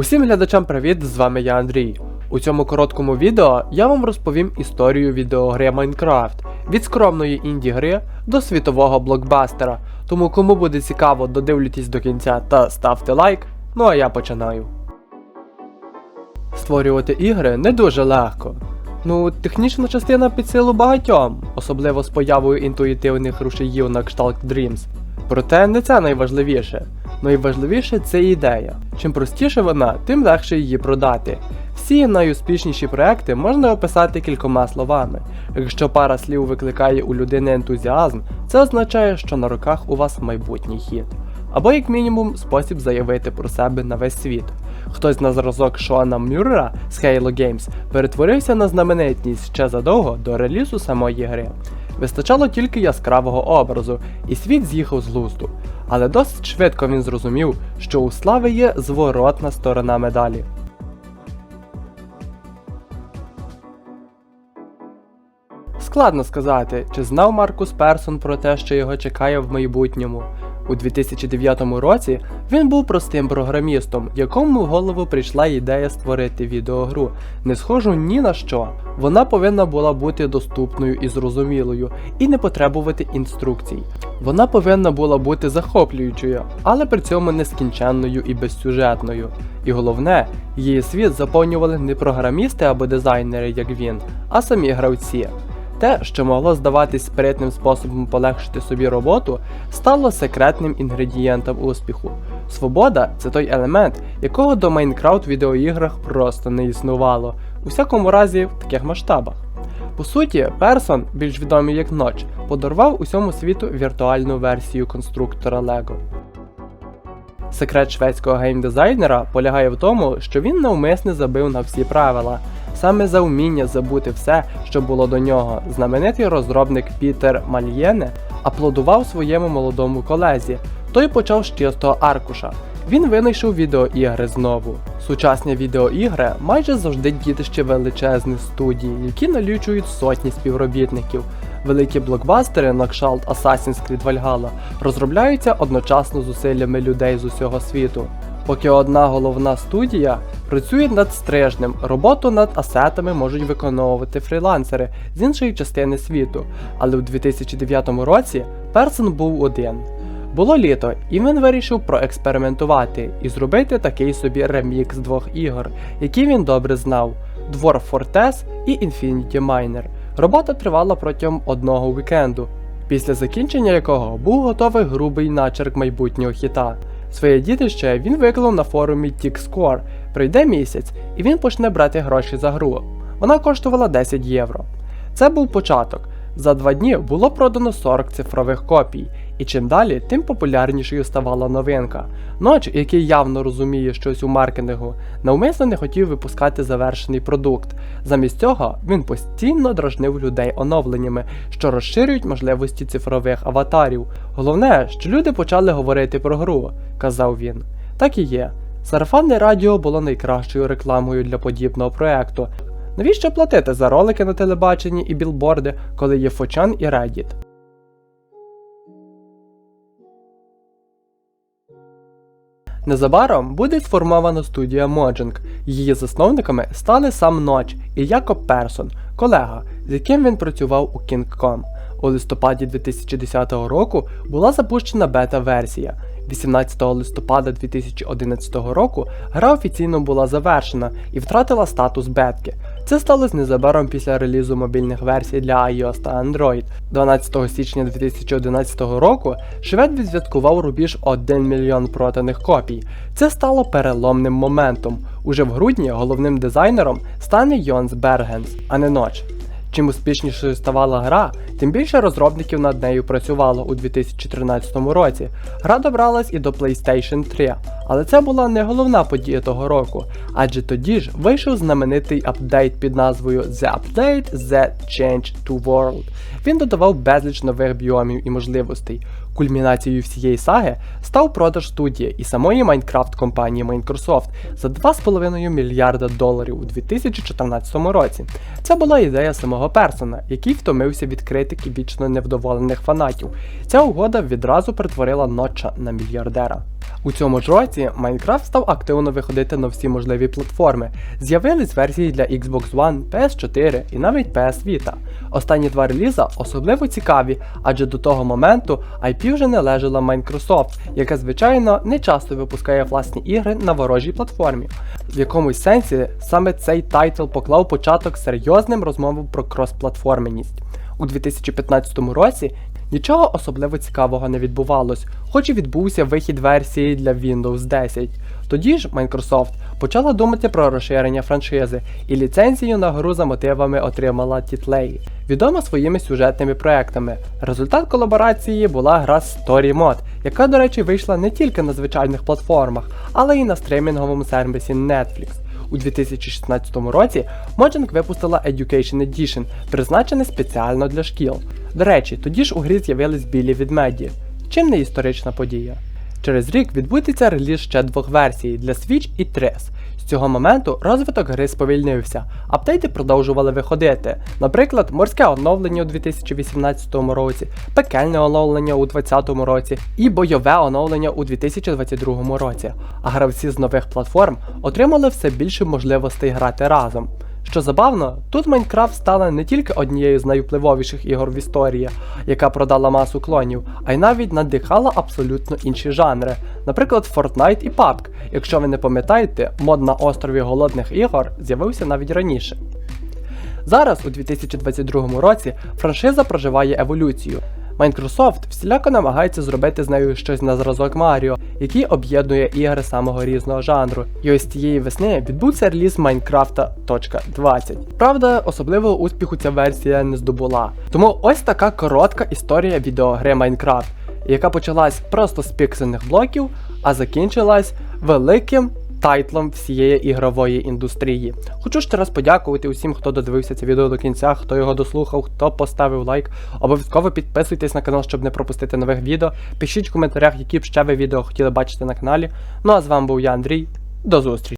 Усім глядачам привіт, з вами я Андрій. У цьому короткому відео я вам розповім історію відеогри Minecraft від скромної інді-гри до світового блокбастера. Тому кому буде цікаво, додивлюйтесь до кінця та ставте лайк. Ну а я починаю. Створювати ігри не дуже легко. Ну, технічна частина під силу багатьом, особливо з появою інтуїтивних рушіїв на кшталт Dreams. Проте не це найважливіше. Найважливіше це ідея. Чим простіше вона, тим легше її продати. Всі найуспішніші проекти можна описати кількома словами. Якщо пара слів викликає у людини ентузіазм, це означає, що на руках у вас майбутній хід. Або, як мінімум, спосіб заявити про себе на весь світ. Хтось на зразок Шоана Мюррера з Halo Games перетворився на знаменитність ще задовго до релізу самої гри. Вистачало тільки яскравого образу, і світ з'їхав з глузду. Але досить швидко він зрозумів, що у слави є зворотна сторона медалі. Складно сказати, чи знав Маркус Персон про те, що його чекає в майбутньому. У 2009 році він був простим програмістом, якому в голову прийшла ідея створити відеогру, не схожу ні на що. Вона повинна була бути доступною і зрозумілою, і не потребувати інструкцій. Вона повинна була бути захоплюючою, але при цьому нескінченною і безсюжетною. І головне, її світ заповнювали не програмісти або дизайнери, як він, а самі гравці. Те, що могло здаватись спритним способом полегшити собі роботу, стало секретним інгредієнтом успіху. Свобода це той елемент, якого до Майнкрафт в відеоіграх просто не існувало, у всякому разі в таких масштабах. По суті, Персон, більш відомий як Ноч, подарував усьому світу віртуальну версію конструктора Lego. Секрет шведського геймдизайнера полягає в тому, що він навмисне забив на всі правила. Саме за вміння забути все, що було до нього, знаменитий розробник Пітер Мальєне аплодував своєму молодому колезі. Той почав з чистого аркуша. Він винайшов відеоігри знову. Сучасні відеоігри майже завжди дітище величезних студій, які налічують сотні співробітників. Великі блокбастери на кшталт Assassin's Creed Valhalla розробляються одночасно зусиллями людей з усього світу. Поки одна головна студія працює над стрижнем, роботу над асетами можуть виконувати фрілансери з іншої частини світу, але у 2009 році Персон був один. Було літо, і він вирішив проекспериментувати і зробити такий собі ремікс двох ігор, які він добре знав: Dwarf Fortress і Infinity Miner. Робота тривала протягом одного вікенду, після закінчення якого був готовий грубий начерк майбутнього хіта. Своє дітище він виклав на форумі TickScore. Пройде місяць, і він почне брати гроші за гру. Вона коштувала 10 євро. Це був початок. За два дні було продано 40 цифрових копій, і чим далі, тим популярнішою ставала новинка. Ноч, який явно розуміє щось у маркетингу, навмисно не хотів випускати завершений продукт. Замість цього він постійно дражнив людей оновленнями, що розширюють можливості цифрових аватарів. Головне, що люди почали говорити про гру, казав він. Так і є. Сарафанне радіо було найкращою рекламою для подібного проекту. Навіщо платити за ролики на телебаченні і білборди, коли є Фочан і Reddit? Незабаром буде сформована студія Mojang. Її засновниками стали сам Ноч і Якоб Персон, колега, з яким він працював у King.com. У листопаді 2010 року була запущена бета-версія. 18 листопада 2011 року гра офіційно була завершена і втратила статус бетки. Це сталося незабаром після релізу мобільних версій для iOS та Android. 12 січня 2011 року швед відсвяткував рубіж 1 мільйон проданих копій. Це стало переломним моментом. Уже в грудні головним дизайнером стане Йонс Бергенс, а не Ноч. Чим успішнішою ставала гра, тим більше розробників над нею працювало у 2013 році. Гра добралась і до PlayStation 3, але це була не головна подія того року, адже тоді ж вийшов знаменитий апдейт під назвою The Update The Change to World. Він додавав безліч нових біомів і можливостей. Кульмінацією всієї саги став продаж студії і самої Майнкрафт компанії Microsoft за 2,5 мільярда доларів у 2014 році. Це була ідея самого Персона, який втомився від критики вічно невдоволених фанатів. Ця угода відразу перетворила Нотча на мільярдера. У цьому ж році Майнкрафт став активно виходити на всі можливі платформи. З'явились версії для Xbox One, PS4 і навіть PS Vita. Останні два реліза особливо цікаві, адже до того моменту IP вже належала Microsoft, яка звичайно не часто випускає власні ігри на ворожій платформі. В якомусь сенсі саме цей тайтл поклав початок серйозним розмовам про кросплатформеність. У 2015 році нічого особливо цікавого не відбувалось, хоч і відбувся вихід версії для Windows 10. Тоді ж Microsoft почала думати про розширення франшизи, і ліцензію на гру за мотивами отримала Тітлей, відома своїми сюжетними проектами. Результат колаборації була гра Story Mode, яка, до речі, вийшла не тільки на звичайних платформах, але й на стримінговому сервісі Netflix. У 2016 році Mojang випустила Education Edition, призначене спеціально для шкіл. До речі, тоді ж у грі з'явились білі відмеді. Чим не історична подія? Через рік відбудеться реліз ще двох версій для Switch і 3 З цього моменту розвиток гри сповільнився, апдейти продовжували виходити. Наприклад, морське оновлення у 2018 році, пекельне оновлення у 2020 році і бойове оновлення у 2022 році. А гравці з нових платформ отримали все більше можливостей грати разом. Що забавно, тут Майнкрафт стала не тільки однією з найвпливовіших ігор в історії, яка продала масу клонів, а й навіть надихала абсолютно інші жанри, наприклад, Fortnite і PUBG. Якщо ви не пам'ятаєте, мод на острові голодних ігор з'явився навіть раніше. Зараз, у 2022 році, франшиза проживає еволюцію. Microsoft всіляко намагається зробити з нею щось на зразок Маріо, який об'єднує ігри самого різного жанру. І ось цієї весни відбувся реліз Minecraft.20. Правда, особливого успіху ця версія не здобула. Тому ось така коротка історія відеогри Minecraft, яка почалась просто з піксельних блоків, а закінчилась великим тайтлом всієї ігрової індустрії. Хочу ще раз подякувати усім, хто додивився це відео до кінця, хто його дослухав, хто поставив лайк. Обов'язково підписуйтесь на канал, щоб не пропустити нових відео. Пишіть в коментарях, які б ще ви відео хотіли бачити на каналі. Ну а з вами був я, Андрій. До зустрічі!